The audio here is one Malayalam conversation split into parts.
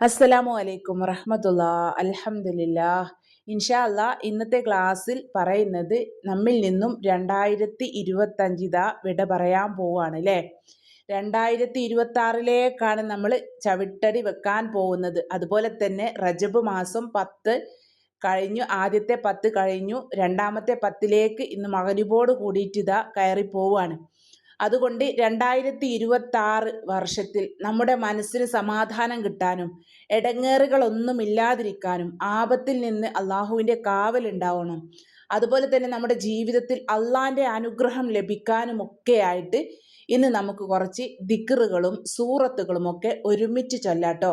അസ്സലാമു അലൈക്കും വറഹമത്തുള്ള. അൽഹംദുലില്ലാ ഇൻഷാല്ല ഇന്നത്തെ ക്ലാസ്സിൽ പറയുന്നത് നമ്മിൽ നിന്നും രണ്ടായിരത്തി ഇരുപത്തഞ്ചിതാ വിട പറയാൻ പോവാണ് അല്ലേ രണ്ടായിരത്തി ഇരുപത്തി ആറിലേക്കാണ് നമ്മൾ ചവിട്ടടി വെക്കാൻ പോകുന്നത്. അതുപോലെ തന്നെ റജബ് മാസം പത്ത് കഴിഞ്ഞു ആദ്യത്തെ പത്ത് കഴിഞ്ഞു രണ്ടാമത്തെ പത്തിലേക്ക് ഇന്ന് മകരിബോട് കൂടിയിട്ട് ഇതാ കയറി പോവാണ് അതുകൊണ്ട് രണ്ടായിരത്തി ഇരുപത്തി ആറ് വർഷത്തിൽ നമ്മുടെ മനസ്സിന് സമാധാനം കിട്ടാനും ഇടങ്ങേറുകളൊന്നുമില്ലാതിരിക്കാനും ആപത്തിൽ നിന്ന് അള്ളാഹുവിന്റെ കാവലുണ്ടാവണം. അതുപോലെ തന്നെ നമ്മുടെ ജീവിതത്തിൽ അള്ളാന്റെ അനുഗ്രഹം ലഭിക്കാനും ഒക്കെ ആയിട്ട് ഇന്ന് നമുക്ക് കുറച്ച് ദിക്കറുകളും സൂറത്തുകളും ഒക്കെ ഒരുമിച്ച് ചൊല്ലാട്ടോ.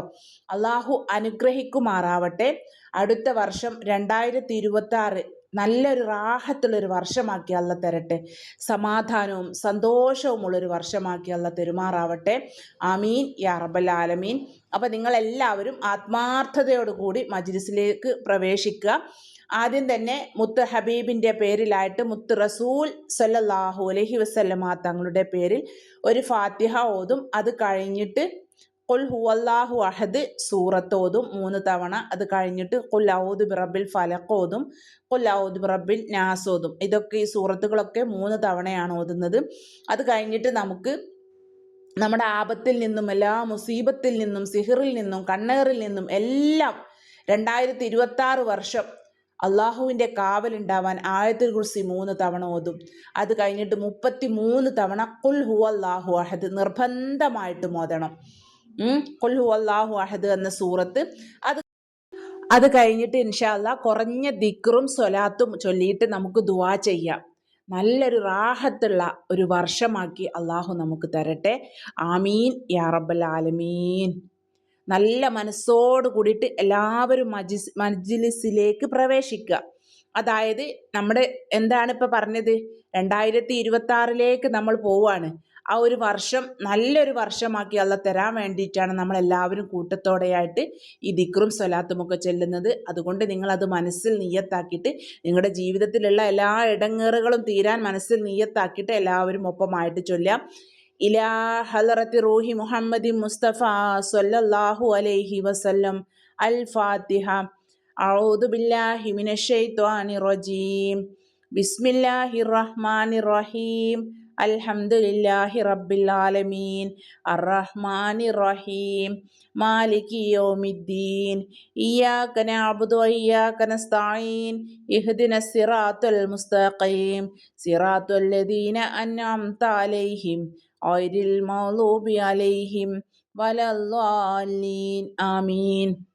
അള്ളാഹു അനുഗ്രഹിക്കുമാറാവട്ടെ. അടുത്ത വർഷം രണ്ടായിരത്തി ഇരുപത്തി നല്ലൊരു റാഹത്തുള്ളൊരു വർഷമാക്കി അല്ല തരട്ടെ. സമാധാനവും സന്തോഷവുമുള്ളൊരു വർഷമാക്കി അല്ല തെരുമാറാവട്ടെ. ആമീൻ. യാ റബ്ബൽ ആലമീൻ. അപ്പോൾ നിങ്ങളെല്ലാവരും ആത്മാർത്ഥതയോടുകൂടി മജ്ലിസിലേക്ക് പ്രവേശിക്കുക. ആദ്യം തന്നെ മുത്ത് ഹബീബിന്റെ പേരിലായിട്ട് മുത്ത് റസൂൽ സല്ലാഹു അലഹി വസല്ലമ തങ്ങളുടെ പേരിൽ ഒരു ഫാത്തിഹ ഓതും. അത് കഴിഞ്ഞിട്ട് കൊൽ ഹുവല്ലാഹു അഹദ് സൂറത്ത് ഓതും. മൂന്ന് തവണ അത് കഴിഞ്ഞിട്ട് കൊൽ ഔദ് ബിറബിൽ ഫലക്കോതും കൊൽ ഔദ് ബിറബിൽ ഓതും. ഇതൊക്കെ ഈ സൂറത്തുകളൊക്കെ മൂന്ന് തവണയാണ് ഓതുന്നത്. അത് കഴിഞ്ഞിട്ട് നമുക്ക് നമ്മുടെ ആപത്തിൽ നിന്നും എല്ലാ മുസീബത്തിൽ നിന്നും സിഹിറിൽ നിന്നും കണ്ണേറിൽ നിന്നും എല്ലാം രണ്ടായിരത്തി ഇരുപത്തി വർഷം അള്ളാഹുവിന്റെ കാവലുണ്ടാവാൻ ആയത്തിൽ കുറിച്ച് മൂന്ന് തവണ ഓതും. അത് കഴിഞ്ഞിട്ട് മുപ്പത്തി മൂന്ന് തവണ കുൽ ഹു അള്ളാഹു അഹദ് നിർബന്ധമായിട്ട് മോതണം കുൽ ഹു അള്ളാഹു അഹദ് എന്ന സൂറത്ത്. അത് അത് കഴിഞ്ഞിട്ട് ഇൻഷാല്ല കുറഞ്ഞ ദിക്റും സ്വലാത്തും ചൊല്ലിയിട്ട് നമുക്ക് ദുവാ ചെയ്യാം. നല്ലൊരു റാഹത്തുള്ള ഒരു വർഷമാക്കി അള്ളാഹു നമുക്ക് തരട്ടെ. ആമീൻ. യാ റബ്ബൽ ആലമീൻ. നല്ല മനസ്സോട് കൂടിയിട്ട് എല്ലാവരും മജിസ് മജ്ലിസിലേക്ക് പ്രവേശിക്കുക അതായത് നമ്മുടെ എന്താണ് ഇപ്പോൾ പറഞ്ഞത്? രണ്ടായിരത്തി ഇരുപത്തി ആറിലേക്ക് നമ്മൾ പോവാണ്. ആ ഒരു വർഷം നല്ലൊരു വർഷമാക്കി അല്ല തരാൻ വേണ്ടിയിട്ടാണ് നമ്മൾ എല്ലാവരും കൂട്ടത്തോടെയായിട്ട് ഈ ദിക്റും സ്വലാത്തുമൊക്കെ ചെല്ലുന്നത്. അതുകൊണ്ട് നിങ്ങൾ അത് മനസ്സിൽ നീയത്താക്കിയിട്ട് നിങ്ങളുടെ ജീവിതത്തിലുള്ള എല്ലാ ഇടങ്ങേറുകളും തീരാൻ മനസ്സിൽ നീയത്താക്കിയിട്ട് എല്ലാവരും ഒപ്പമായിട്ട് ചൊല്ലാം ഇലാ ഹലറത്തി റൂഹി മുഹമ്മദി മുസ്തഫ സല്ലല്ലാഹു അലൈഹി വസല്ലം അൽ ഫാത്തിഹ അഊദു ബില്ലാഹി മിനശ്ശൈത്വാനി റജീം. ബിസ്മില്ലാഹി റഹ്മാനി റഹീം. അൽഹംദുലില്ലാഹി റബ്ബിൽ ആലമീൻ. അർറഹ്മാനി റഹീം. മാലികി യൗമിദ്ദീൻ. ഇയ്യാക നഅബ്ദു വഇയ്യാക നസ്തഈൻ. ഇഹ്ദിന സിറാത്തൽ മുസ്തഖീം. സിറാത്തൽ അൻഅംത അലൈഹിം. غير المغلوب عليهم ولا الضالين آمين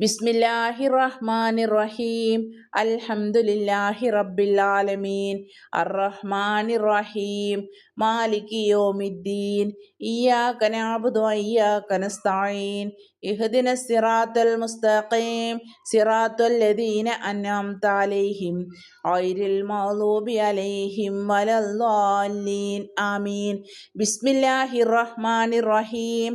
ബിസ്മില്ലാഹി റഹ്മാനി റഹീം അൽഹംദുലില്ലാഹി റബ്ബിൽ ആലമീൻ അർറഹ്മാനി റഹീം മാലിക് യോമിദ്ദീൻ. ഇയ്യാക നഅബ്ദു വഇയ്യാക നസ്തഈൻ. ഇഹ്ദിന സിറാത്തൽ മുസ്തഖീം. സിറാത്തൽ ലദീന അൻഅംത അലൈഹിം. ഗൈറിൽ മഗ്ദൂബി അലൈഹിം വലദ്ദാലീൻ ആമീൻ. ബിസ്മില്ലാഹിർ റഹ്മാനിർ റഹീം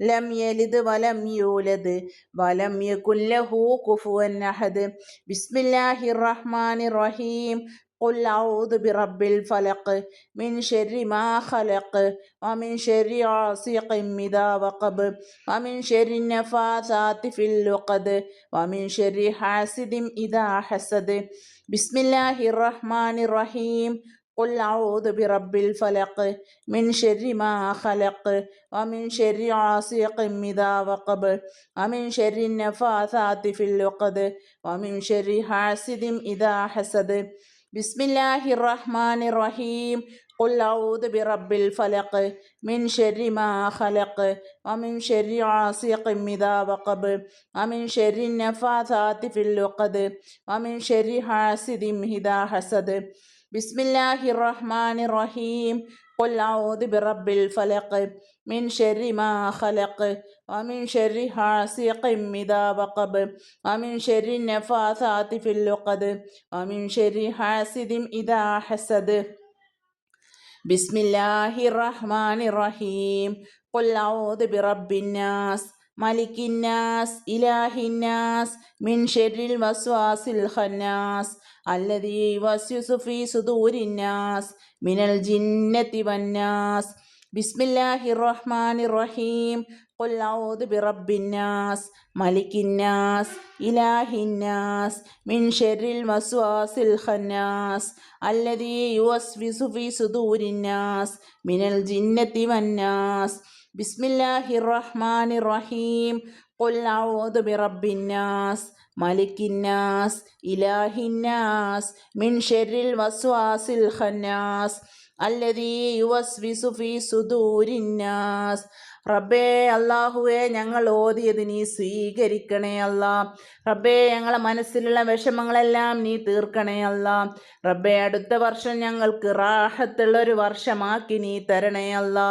لم يلد ولم يولد ولم يكن له كفوا أحد. بسم الله الرحمن الرحيم. قل أعوذ برب الفلق من شر ما خلق ومن شر عاصق إذا وقب ومن شر النفاثات في اللقد ومن شر حاسد إذا حسد. بسم الله الرحمن الرحيم. قل أعوذ برب الفلق من شر ما خلق ومن شر عاصق إذا وقب ومن شر النفاثات في اللقد ومن شر حاسد إذا حسد. بسم الله الرحمن الرحيم. قل أعوذ برب الفلق من شر ما خلق ومن شر عاصق إذا وقب ومن شر النفاثات في اللقد ومن شر حاسد إذا حسد. بسم الله الرحمن الرحيم قل أعوذ برب الفلق من شر ما خلق ومن شر حاسق إذا وقب ومن شر النفاثات في اللقد ومن شر حاسد إذا حسد بسم الله الرحمن الرحيم قل أعوذ برب الناس മലിക്കിന്നാസ് ഇലാഹിന്നാസ് മിൻ ഷെറിൽ വസ്വാസിൽ ഖന്നാസ് അല്ലതി വസ്യുസുഫി സുദൂരിന്നാസ് മിനൽ ജിന്നത്തി വന്നാസ്. ബിസ്മില്ലാഹി റഹ്മാൻ റഹീം കൊല്ലാവൂത് ബിറബിന്നാസ് മലിക്കിന്നാസ് ഇലാഹിന്നാസ് മിൻ ഷെറിൽ വസ്വാസിൽ ഖന്നാസ്. അല്ലതി യുവസ് വിസുഫി സുദൂരിന്നാസ് മിനൽ ജിന്നത്തി വന്നാസ്. ബിസ്മില്ലാഹി റഹ്മാൻ റഹീം കൊല്ലാവോത് ബിറബിന്നാസ് മലിക്കിന്നാസ് ഇലാഹിന്നാസ് മിൻ ഷെറിൽ വസ്വാസിൽ ഖന്നാസ് അല്ലതീ യുവസ്വിസു ഫീ സുദൂരിന്നാസ്. റബ്ബേ അള്ളാഹുവെ ഞങ്ങൾ ഓതിയത് നീ സ്വീകരിക്കണേ അല്ല. റബ്ബേ ഞങ്ങളെ മനസ്സിലുള്ള വിഷമങ്ങളെല്ലാം നീ തീർക്കണേ അല്ല. റബ്ബേ അടുത്ത വർഷം ഞങ്ങൾക്ക് റാഹത്തുള്ളൊരു വർഷമാക്കി നീ തരണേ അല്ലാ.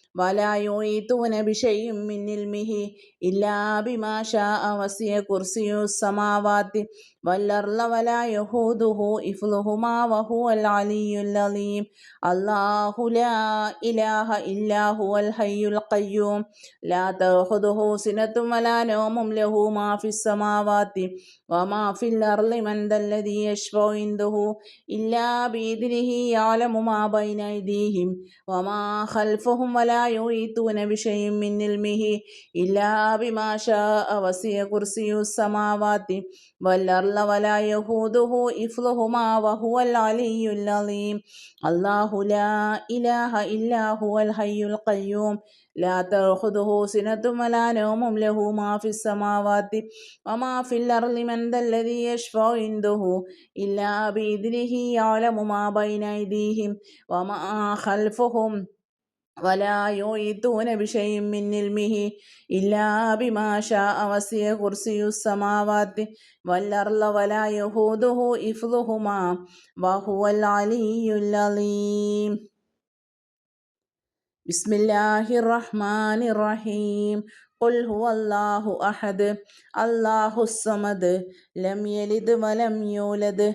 വലായോയിത്തൂന ബിഷയും മിന്നിൽ മിഹി ഇല്ലാഭിമാഷ അവസിയ കുർസിയു സമാവാത്തി വല്ലർല വലായഹൂദുഹു ഇഫ്ലുഹുമാ വഹു അലിയുൽ അലീം. അല്ലാഹു ലാ ഇലാഹ ഇല്ലാഹു അൽ ഹയ്യുൽ ഖയ്യൂം. ലാ തഖുദുഹു സിനത്തും വലാ നൗമും ലഹു മാ സമാവാത്തി. വമാ ഫിൽ അർളി മൻ ദല്ലദി യശ്ഫഉ ഇല്ലാ ബിഇദ്നിഹി യഅലമു മാ ബൈന ഐദീഹിം. വമാ ഖൽഫഹും വലാ ലായുത്തൂന വിഷയം മിന്നിൽ മിഹി ഇല്ലാഭിമാഷ അവസിയ കുർസിയു സമാവാത്തി വല്ലർല വലായഹൂദുഹു ഇഫ്ലുഹുമാ വഹുവൽ അലിയുൽ അലീം. അല്ലാഹു ലാ ഇലാഹ ഇല്ലാ ഹുവൽ ഹയ്യുൽ ഖയ്യൂം. ലാ തഖുദുഹു സിനത്തും വലാ ലഹു മാ ഫിസ് വമാ ഫിൽ അർളി മൻ ദല്ലദി യശ്ഫഉ ഇൻദുഹു ഇല്ലാ ബിഇദ്നിഹി യഅലമു വമാ ഖൽഫുഹും إلا بإذنه يعلم ما بين أيديهم وما خلفهم ولا يؤيدون بشيء من علمه إلا بما شاء وسع كرسي السماوات والأرض ولا يهوده إفضهما وهو العلي العظيم بسم الله الرحمن الرحيم قل هو الله أحد الله الصمد لم يلد ولم يولد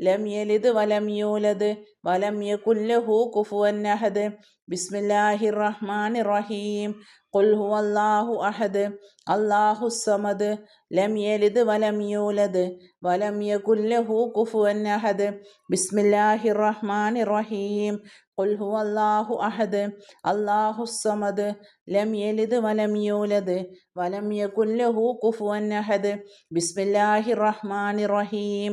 ലം യലിദ് വലം യൂലദ് വലം യകുല്ലഹു കുഫുവൻ അഹദ് ബിസ്മില്ലാഹിർ റഹ്മാനിർ റഹീം ഖുൽ ഹുവല്ലാഹു അഹദ്. അല്ലാഹു സമദ്. ലം യലിദ് വലം യൂലദ് വലം യകുല്ലഹു കുഫുവൻ അഹദ് ബിസ്മില്ലാഹിർ റഹ്മാനിർ റഹീം ഖുൽ ഹുവല്ലാഹു അഹദ്. അല്ലാഹു സമദ്. ലം യലിദ് വലം യൂലദ് വലം യകുല്ലഹു കുഫുവൻ അഹദ് ബിസ്മില്ലാഹിർ റഹ്മാനിർ റഹീം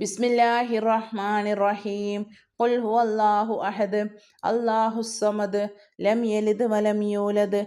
بسم الله الرحمن الرحيم قل هو الله أحد الله الصمد لم يلد ولم يولد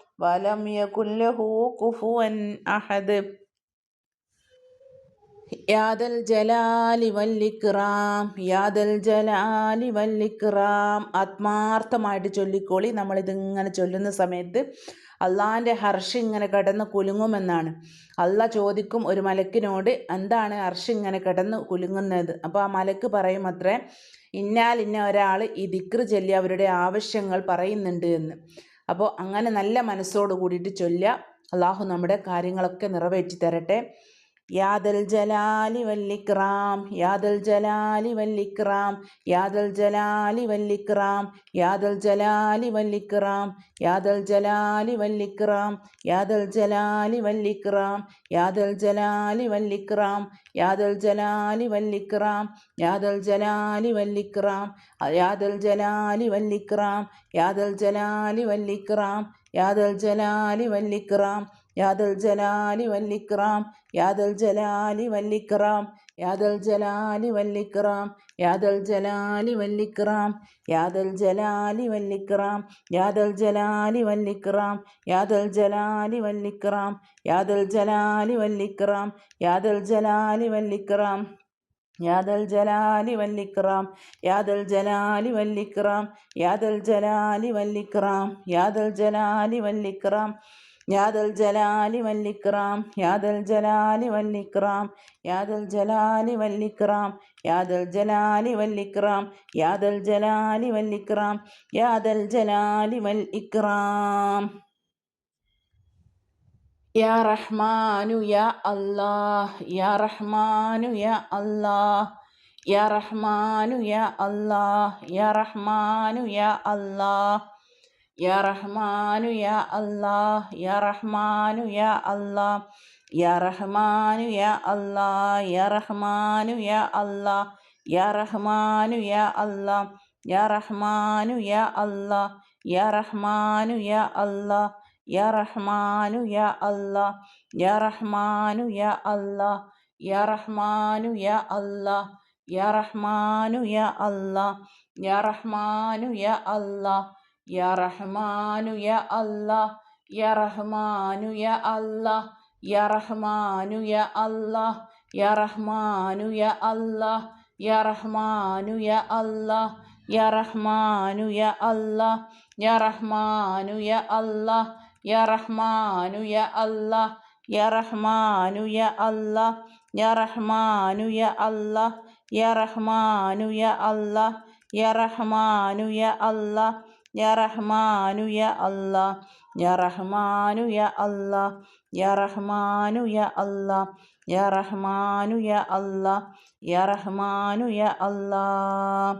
വലം യകുല്ലഹു കുഫുവൻ അഹദ്. യാദൽ ജലാലി വല്ലിക്റാം യാദൽ ജലാലി വല്ലിക്റാം ആത്മാർത്ഥമായിട്ട് ചൊല്ലിക്കോളി. നമ്മളിതിങ്ങനെ ചൊല്ലുന്ന സമയത്ത് അള്ളാഹിന്റെ ഹർഷ് ഇങ്ങനെ കിടന്ന് കുലുങ്ങുമെന്നാണ്. അള്ള ചോദിക്കും ഒരു മലക്കിനോട് എന്താണ് ഹർഷ് ഇങ്ങനെ കിടന്ന് കുലുങ്ങുന്നത്? അപ്പോൾ ആ മലക്ക് പറയും അത്രേ ഇന്നാലിന്ന ഒരാൾ ഈ ദിക്ർ ചൊല്ലി അവരുടെ ആവശ്യങ്ങൾ പറയുന്നുണ്ട് എന്ന്. അപ്പോൾ അങ്ങനെ നല്ല മനസ്സോട് കൂടിയിട്ട് ചൊല്ലുക. അള്ളാഹു നമ്മുടെ കാര്യങ്ങളൊക്കെ നിറവേറ്റി തരട്ടെ യാദൽ ജലാലി വല്ലിക്രാം യാദൽ ജലാലി വല്ലിക്രാം യാദൽ ജലാലി വല്ലിക്രാം യാദൽ ജലാലി വല്ലിക്രാം യാദൽ ജലാലി വല്ലിക്രാം യാദൽ ജലാലി വല്ലിക്രാം യാദൽ ജലാലി വല്ലിക്രാം യാദൽ ജലാലി വല്ലിക്രാം യാദൽ ജലാലി വല്ലിക്രാം യാദൽ ജലാലി വല്ലിക്രാം യാദൽ ജലാലി വല്ലിക്രാം യാദൽ ജലാലി വല്ലിക്റാം യാദൽ ജലാലി വല്ലിക്രാം യാദൽ ജലാലി വല്ലിക്രാം യാദൽ ജലാലി വല്ലിക്രാം യാദൽ ജലാലി വല്ലിക്രാം യാദൽ ജലാലി വല്ലിക്രാം യാദൽ ജലാലി വല്ലിക്രാം യാദൽ ജലാലി വല്ലിക്രാം യാദൽ ജലാലി വല്ലിക്രാം യാദൽ ജലാലി വല്ലിക്രാം യാദൽ ജലാലി വല്ലിക്രാം യാദൽ ജലാലി വല്ലിക്രാം യാദൽ ജലാലി വല്ലിക്രാം യാദൽ ജലാലി വല്ലിക്റാം യാദൽ ജലാലി വല്ലിക്രാം യാദൽ ജലാലി വല്ലിക്രാം യാദൽ ജലാലി വല്ലിക്രാം യാദൽ ജലാലി വല്ലിക്രാം യാദൽ ജലാലി വല്ലിക്രാം യാദൽ ജലാലി വൽ യാ റഹ്മാനു യാ അല്ലാഹ് യാ റഹ്മാനു യാ അല്ലാഹ് യാ റഹ്മാനു യാ അല്ലാഹ് യാ റഹ്മാനു യാ അല്ലാഹ്. യാ റഹ്മാനു യാ അല്ലാ യാ റഹ്മാനു യാ അല്ലാ യാ റഹ്മാനു യാ അല്ലാ യാ റഹ്മാനു യാ അല്ലാ യാ റഹ്മാനു യാ അല്ലാ യാ റഹ്മാനു യാ അല്ലാ യാ റഹ്മാനു യാ അല്ലാ യാ റഹ്മാനു യാ അല്ലാ യാ റഹ്മാനു യാ അല്ലാ യാ റഹ്മാനു യാ അല്ലാ യാ റഹ്മാനു യാ അല്ലാ യാ റഹ്മാനു യാ അല്ലാഹ് യാ റഹ്മാനു യ അല്ലാ യാ റഹ്മാനു യ അല്ലാ യാ റഹ്മാനു യ അല്ലാ യാ റഹ്മാനു യ അല്ലാ യാ റഹ്മാനു യ അല്ലാ യാ റഹ്മാനു യ അല്ലാ യാ റഹ്മാനു യ അല്ലാ യാ റഹ്മാനു യ അല്ലാ യാ റഹ്മാനു യ അല്ലാ യാ റഹ്മാനു യ അല്ലാ യാ റഹ്മാനു യ അല്ലാ യാ റഹ്മാനു യ അല്ലാഹ് യാ റഹ്മാനു യ അല്ലാ യാ റഹ്മാനു യ അല്ലാ യാ റഹ്മാനു യ അല്ലാ യാ റഹ്മാനു യ അല്ലാ യാ റഹ്മാനു യ അല്ലാഹ്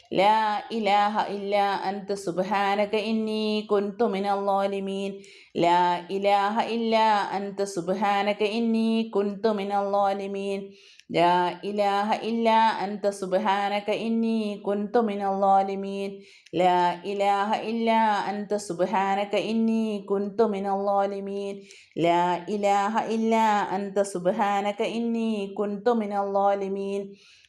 ലാ ഇലാഹ ഇല്ല അന്ത സുബാനക ഇന്നി കുന്തു മിനല്ലോലിമീൻ ലാ ഇലാഹ ഇല്ല അന്ത സുബാനക ഇന്നി കുന്തു മിനല്ലോലിമീൻ ലാ ഇലാഹ ഇല്ല അന്ത സുബാനക ഇന്നി കുന്തു മിനല്ലോലിമീൻ ലാ ഇലാഹ ഇല്ല അന്ത സുബാനക ഇന്നി കുന്തു മിനല്ലോലിമീൻ ലാ ഇലാഹ ഇല്ല അന്ത സുബാനക ഇന്നി കുന്തു മിനല്ലോലിമീൻ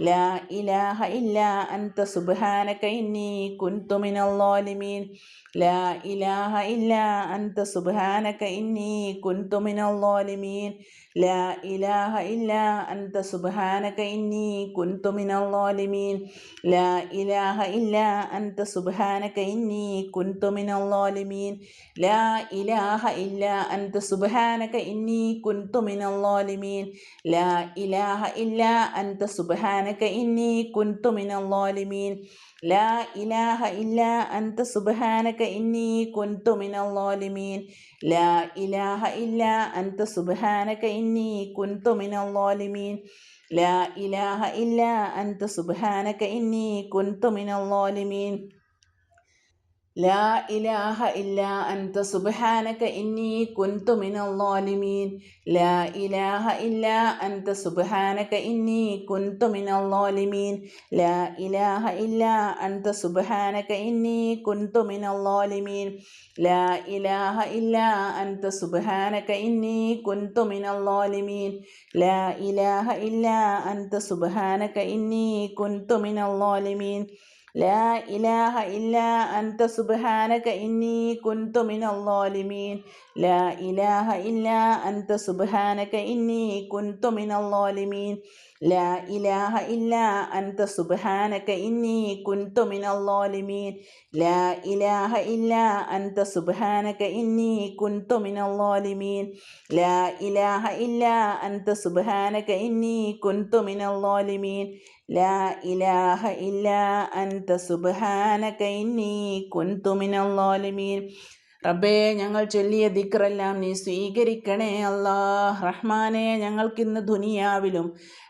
ലാ ഇലാഹ ഇല്ലാ അൻത സുബ്ഹാനക ഇന്നി കുൻതു മിനൽ ളാലിമീൻ. ലാ ഇലാഹ ഇല്ലാ അൻത സുബ്ഹാനക ഇന്നി കുൻതു മിനൽ ളാലിമീൻ. ലാ ഇലാഹ ഇല്ലാ അൻത സുബ്ഹാനക ഇന്നി കുൻതു മിനൽ ളാലിമീൻ. ലാ ഇലാഹ ഇല്ലാ അൻത സുബ്ഹാനക ഇന്നി കുൻതു മിനൽ ളാലിമീൻ. ലാ ഇലാഹ ഇല്ലാ അൻത സുബ്ഹാനക ഇന്നി കുൻതു മിനൽ ളാലിമീൻ. ലാ ഇലാഹ ഇല്ലാ അൻത സുബ്ഹാനക ഇന്നി കുൻതു മിനൽ ളാലിമീൻ ലാ ഇലാഹ ഇല്ലാ അൻത സുബ്ഹാനക ഇന്നി കുൻതു മിനൽ ളാലിമീൻ ലാ ഇലാഹ ഇല്ലാ അൻത സുബ്ഹാനക ഇന്നി കുൻതു മിനൽ ളാലിമീൻ ലാ ഇലാഹ ഇല്ലാ അൻത സുബ്ഹാനക ഇന്നി കുൻതു മിനൽ ളാലിമീൻ. ലാ ഇലാഹ ഇല്ലാ അൻത സുബ്ഹാനക ഇന്നി കുന്തു മിനൽ ളാലിമീൻ. ലാ ഇലാഹ ഇല്ലാ അൻത സുബ്ഹാനക ഇന്നി കുന്തു മിനൽ ളാലിമീൻ. ലാ ഇലാഹ ഇല്ലാ അൻത സുബ്ഹാനക ഇന്നി കുന്തു മിനൽ ളാലിമീൻ. ലാ ഇലാഹ ഇല്ലാ അൻത സുബ്ഹാനക ഇന്നി കുന്തു മിനൽ ളാലിമീൻ. ലാ ഇലാഹ ഇല്ലാ അൻത സുബ്ഹാനക ഇന്നി കുന്തു മിനൽ ളാലിമീൻ. ലാ ഇലാഹ ഇല്ലാ അൻത സുബ്ഹാനക ഇന്നി കുന്തു മിനൽ ളാലിമീൻ. ലാ ഇലാഹ ഇല്ലാ അൻത സുബ്ഹാനക ഇന്നി കുന്തു മിനൽ ളാലിമീൻ. ലാ ഇലാഹ ഇല്ലാ അൻത സുബ്ഹാനക ഇന്നി കുൻതു മിനൽ ളാലിമീൻ ലാ ഇലാഹ ഇല്ലാ അൻത സുബ്ഹാനക ഇന്നി കുൻതു മിനൽ ളാലിമീൻ ലാ ഇലാഹ ഇല്ലാ അൻത സുബ്ഹാനക ഇന്നി കുൻതു മിനൽ ളാലിമീൻ ലാ ഇലാഹ ഇല്ലാ അൻത സുബ്ഹാനക ഇന്നി കുൻതു മിനൽ ളാലിമീൻ റബ്ബേ ഞങ്ങൾ ചൊല്ലിയ ദിക്റെല്ലാം നീ സ്വീകരിക്കണേ അല്ലാ. റഹ്മാനെ ഞങ്ങൾക്കിന്ന് ദുനിയാവിലും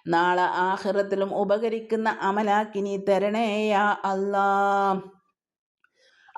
നാളെ ആഹ്റത്തിലും ഉപകരിക്കുന്ന അമലാക്കി നീ തരണേയാ അല്ലാ.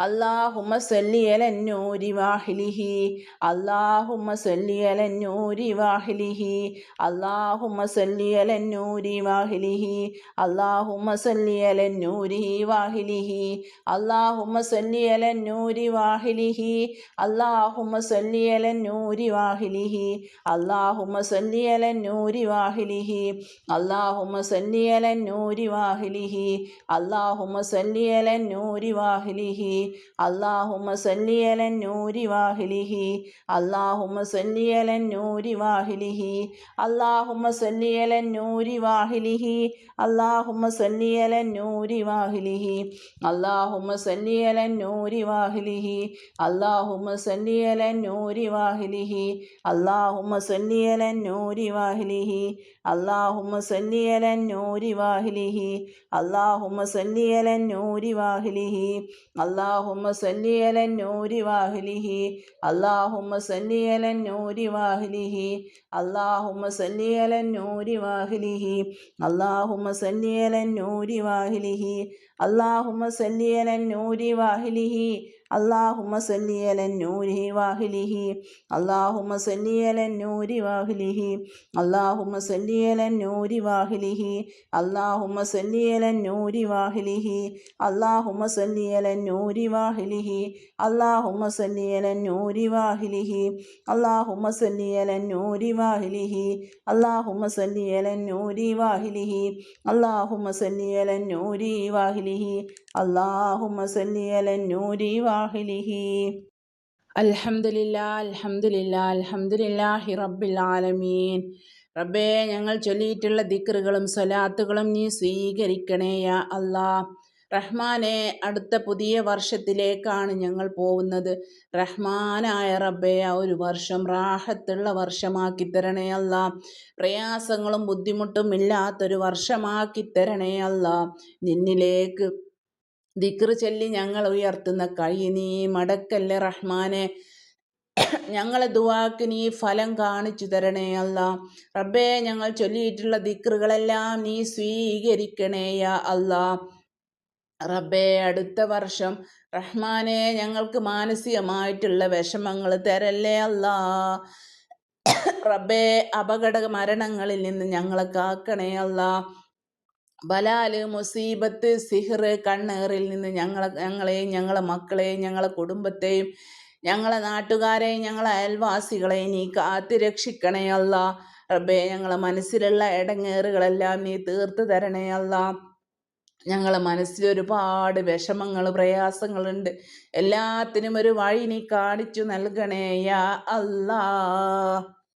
അള്ളാഹുമ്മ സല്ലിയലന്നൂരി വാഹിലിഹി. അള്ളാഹുമ്മ സല്ലിയലന്നൂരി വാഹിലിഹി. അള്ളാഹുമ്മ സല്ലിയലന്നൂരി വാഹിലിഹി. അള്ളാഹുമ്മ സല്ലിയലന്നൂരി വാഹിലിഹി. അള്ളാഹുമ്മ സല്ലിയലന്നൂരി വാഹിലിഹി. അള്ളാഹുമ്മ സല്ലിയലന്നൂരി വാഹിലിഹി. അള്ളാഹുമ്മ സല്ലിയലന്നൂരി വാഹിലിഹി. അള്ളാഹുമ്മ സല്ലിയലന്നൂരി വാഹിലിഹി. അള്ളാഹുമ്മ സല്ലിയലന്നൂരി വാഹിലിഹി. അള്ളാഹുമ സല്ലിയലൻ നൂരി വാഹിലിഹി അള്ളാഹുമ സല്ലിയലൻ നൂരി വാഹിലിഹി അള്ളാഹുമ സല്ലിയലൻ നൂരി വാഹിലിഹി അള്ളാഹുമ സല്ലിയലൻ നൂരി വാഹിലിഹി അള്ളാഹുമ സല്ലിയലൻ നൂരി വാഹിലിഹി അള്ളാഹുമ സല്ലിയലൻ നൂരി വാഹിലിഹി അള്ളാഹുമ സല്ലിയലൻ നൂരി വാഹിലിഹി അള്ളാഹുമ സല്ലിയലൻ നൂരി വാഹിലിഹി അള്ളാഹുമ സല്ലിയലൻ നൂരി വാഹിലിഹി അല്ലാ അള്ളാഹുമ്മ സല്ലിയലൻ നൂരി വാഹ്ലിഹി അള്ളാഹുമ്മ സല്ലിയലൻ നൂരി വാഹ്ലിഹി അള്ളാഹുമ്മ സല്ലിയലൻ നൂരി വാഹ്ലിഹി അള്ളാഹുമ്മ സല്ലിയലൻ നൂരി വാഹ്ലിഹി അള്ളാഹുമ്മ സല്ലിയലൻ നൂരി വാഹ്ലിഹി അള്ളാഹുമ സല്ലിയലൻ നൂരി വാഹിലിഹി അള്ളാഹുമ സല്ലിയലൻ നൂരി വാഹിലിഹി അള്ളാഹുമ സല്ലിയലൻ നൂരി വാഹിലിഹി അള്ളാഹുമ സല്ലിയലൻ നൂരി വാഹിലിഹി അള്ളാഹുമ സല്ലിയലൻ നൂരി വാഹിലിഹി അള്ളാഹുമ സല്ലിയലൻ നൂരി വാഹിലിഹി അള്ളാഹുമ സല്ലിയലൻ നൂരി വാഹിലിഹി അള്ളാഹുമ സല്ലിയലൻ നൂരി വാഹിലിഹി അള്ളാഹുമ സല്ലിയലൻ നൂരി വാഹിലിഹി അള്ളാഹുമ സല്ലിയലൻ നൂരി വാ وصاحله അലഹമുല്ല റബ്ബിൽ ആലമീൻ. റബ്ബേ ഞങ്ങൾ ചൊല്ലിയിട്ടുള്ള ദിക്റുകളും സ്വലാത്തുകളും നീ സ്വീകരിക്കണേ യാ അല്ലാ റഹ്മാനെ അടുത്ത പുതിയ വർഷത്തിലേക്കാണ് ഞങ്ങൾ പോകുന്നത്. റഹ്മാനായ റബ്ബെ ആ ഒരു വർഷം റാഹത്തുള്ള വർഷമാക്കി തരണേ അല്ല പ്രയാസങ്ങളും ബുദ്ധിമുട്ടും ഇല്ലാത്തൊരു വർഷമാക്കി തരണേ അല്ല നിന്നിലേക്ക് ദിക്റ് ചൊല്ലി ഞങ്ങൾ ഉയർത്തുന്ന കൈ നീ മടക്കല്ലേ റഹ്മാനെ. ഞങ്ങളെ ദുവാക്ക് നീ ഫലം കാണിച്ചു തരണേ അല്ല. റബ്ബേ ഞങ്ങൾ ചൊല്ലിയിട്ടുള്ള ദിക്റുകളെല്ലാം നീ സ്വീകരിക്കണേയ അല്ല. റബ്ബേ അടുത്ത വർഷം റഹ്മാനെ ഞങ്ങൾക്ക് മാനസികമായിട്ടുള്ള വിഷമങ്ങൾ തരല്ലേ അല്ല. റബ്ബേ അപകട മരണങ്ങളിൽ നിന്ന് ഞങ്ങളെ കാക്കണേ അല്ല. ബലാൽ മുസീബത്ത് സിഹർ കണ്ണേറിൽ നിന്ന് ഞങ്ങളെ ഞങ്ങളെയും ഞങ്ങളെ മക്കളെയും ഞങ്ങളെ കുടുംബത്തെയും ഞങ്ങളെ നാട്ടുകാരെയും ഞങ്ങളെ അയൽവാസികളെയും നീ കാത്തു രക്ഷിക്കണേ അല്ല. റബ്ബേ ഞങ്ങളെ മനസ്സിലുള്ള ഇടങ്ങേറുകളെല്ലാം നീ തീർത്ത് തരണേ അല്ല. ഞങ്ങളെ മനസ്സിൽ ഒരുപാട് വിഷമങ്ങൾ പ്രയാസങ്ങളുണ്ട്. എല്ലാത്തിനും ഒരു വഴി നീ കാണിച്ചു നൽകണേ യാ അല്ലാ.